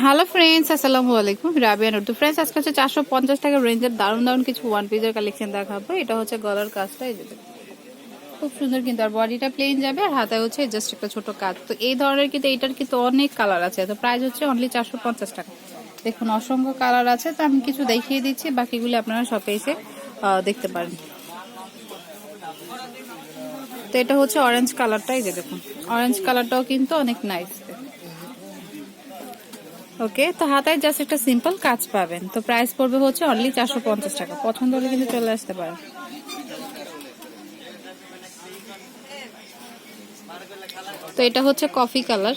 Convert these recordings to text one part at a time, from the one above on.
Hello friends আসসালামু আলাইকুম রাবিয়া নুর তো ফ্রেন্ডস আজকে হচ্ছে চারশো পঞ্চাশ টাকা রেঞ্জের দারুণ দারুণ কিছু ওয়ান পিসের কালেকশন দেখাবো। এটা হচ্ছে গলার কাজটা, এই খুব সুন্দর কিন্তু, আর বডিটা প্লেন যাবে, আর হাতে হচ্ছে জাস্ট একটা ছোট কাজ। তো এই ধরনের কিন্তু, এইটার কিন্তু অনেক কালার আছে। তো প্রাইস হচ্ছে অনলি চারশো পঞ্চাশ টাকা। দেখুন, অসংখ্য কালার আছে। তো আমি কিছু দেখিয়ে দিচ্ছি, বাকিগুলি আপনারা শপে এসে দেখতে পারেন। তো এটা হচ্ছে অরেঞ্জ কালারটা এই যে দেখুন। অরেঞ্জ কালারটাও কিন্তু অনেক নাইস ওকে, তো হাতায় জাস্ট একটা সিম্পল কাজ পাবেন। তো প্রাইস পড়বে হচ্ছে অনলি চারশো পঞ্চাশ টাকা। পছন্দ হলে কিন্তু চলে আসতে পারেন। তো এটা হচ্ছে কফি কালার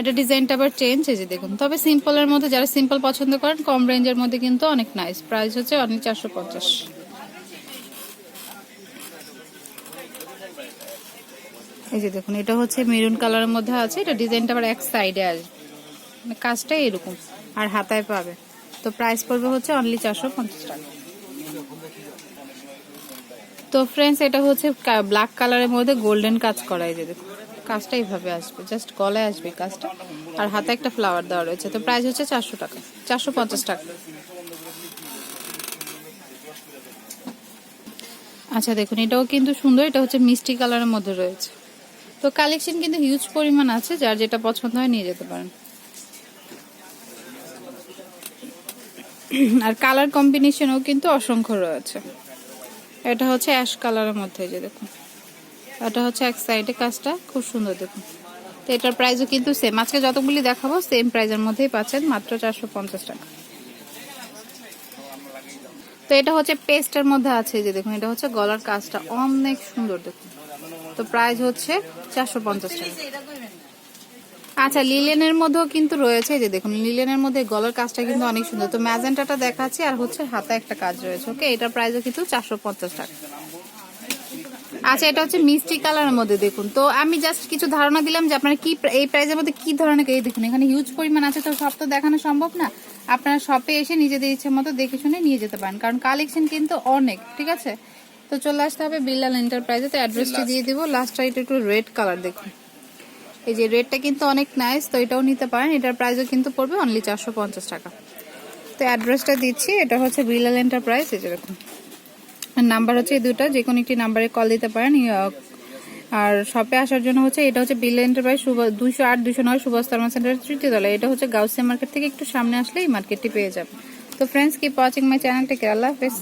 এটা ডিজাইনটা আবার চেঞ্জ যে দেখুন। তবে সিম্পলের মধ্যে যারা সিম্পল পছন্দ করেন, কম রেঞ্জের মধ্যে কিন্তু অনেক নাইস প্রাইস হচ্ছে অনলি চারশো পঞ্চাশ। এই যে দেখুন, এটা হচ্ছে মেরুন কালারের মধ্যে আছে, এটা ডিজাইনটা আবার এক সাইডে আসবে মানে কাজটা এরকম। আর হাতায় পাবে। তো প্রাইস পড়বে হচ্ছে অনলি চারশো পঞ্চাশ টাকা। তো ফ্রেন্ডস এটা হচ্ছে ব্ল্যাক কালারের মধ্যে গোল্ডেন কাজ করা, এই যে দেখুন। কাজটা এইভাবে আসবে জাস্ট গলায় আসবে কাজটা। আর হাতে একটা ফ্লাওয়ার দেওয়া রয়েছে, তো প্রাইস হচ্ছে চারশো টাকা, চারশো পঞ্চাশ টাকা। আচ্ছা দেখুন, এটাও কিন্তু সুন্দর, এটা হচ্ছে মিষ্টি কালারের মধ্যে রয়েছে। তো কালেকশন কিন্তু হিউজ পরিমাণ আছে, যার যেটা পছন্দ হয় নিয়ে যেতে পারেন। আর কালার কম্বিনেশনও কিন্তু অসংখ্য রয়েছে। এটা হচ্ছে অ্যাশ কালারের মধ্যে যে দেখুন। এটা হচ্ছে এক সাইডে কাজটা, খুব সুন্দর দেখুন। তো এটার প্রাইসও কিন্তু সেম আজকে যতগুলি দেখাবো সেম প্রাইজের মধ্যেই পাচ্ছেন মাত্র চারশো পঞ্চাশ টাকা। তো এটা হচ্ছে পেস্টের মধ্যে আছে যে দেখুন, এটা হচ্ছে গলার কাজটা অনেক সুন্দর দেখুন। তো প্রাইস হচ্ছে চারশো পঞ্চাশ টাকা। আচ্ছা লিলেনের মধ্যেও কিন্তু রয়েছে যে দেখুন, লিলেনের মধ্যে গলার কাজটা কিন্তু অনেক সুন্দর। তো ম্যাজেন্টাটা দেখাচ্ছি আর হচ্ছে হাতে একটা কাজ রয়েছে, ওকে? এটার প্রাইসও কিন্তু চারশো পঞ্চাশ টাকা। আচ্ছা এটা হচ্ছে মিষ্টি কালারের মধ্যে দেখুন। তো আমি জাস্ট কিছু ধারণা দিলাম যে আপনারা কি এই প্রাইজের মধ্যে কি ধরনের এই দেখুন, এখানে হিউজ পরিমাণ আছে তো সব তো দেখানো সম্ভব না। আপনারা শপে এসে নিজেদের ইচ্ছে মতো দেখে শুনে নিয়ে যেতে পারেন, কারণ কালেকশন কিন্তু অনেক, ঠিক আছে? তো চলে আসতে হবে বিল্লাল এন্টারপ্রাইজে তো অ্যাড্রেসটা দিয়ে দিব। লাস্টটা এটা একটু রেড কালার দেখুন। এই যে রেডটা কিন্তু অনেক নাইস তো এটাও নিতে পারেন। এটার প্রাইসও কিন্তু পড়বে অনলি চারশো পঞ্চাশ টাকা। তো অ্যাড্রেসটা দিচ্ছি। এটা হচ্ছে বিল্লাল এন্টারপ্রাইজ এই যে দেখুন। নাম্বার হচ্ছে এই দুটো যে কোনো একটি নাম্বারে কল দিতে পারেন। আর শপে আসার জন্য হচ্ছে এটা হচ্ছে বিল এন্টারপ্রাইজ দুশো আট দুশো নয় সুভাষ থার্মা সেন্টার তৃতীয় তলা এটা হচ্ছে গাউসিয়া মার্কেট থেকে একটু সামনে আসলে এই মার্কেটটি পেয়ে যাবে তো friends keep watching my channel take আল্লাহ হাফেজ।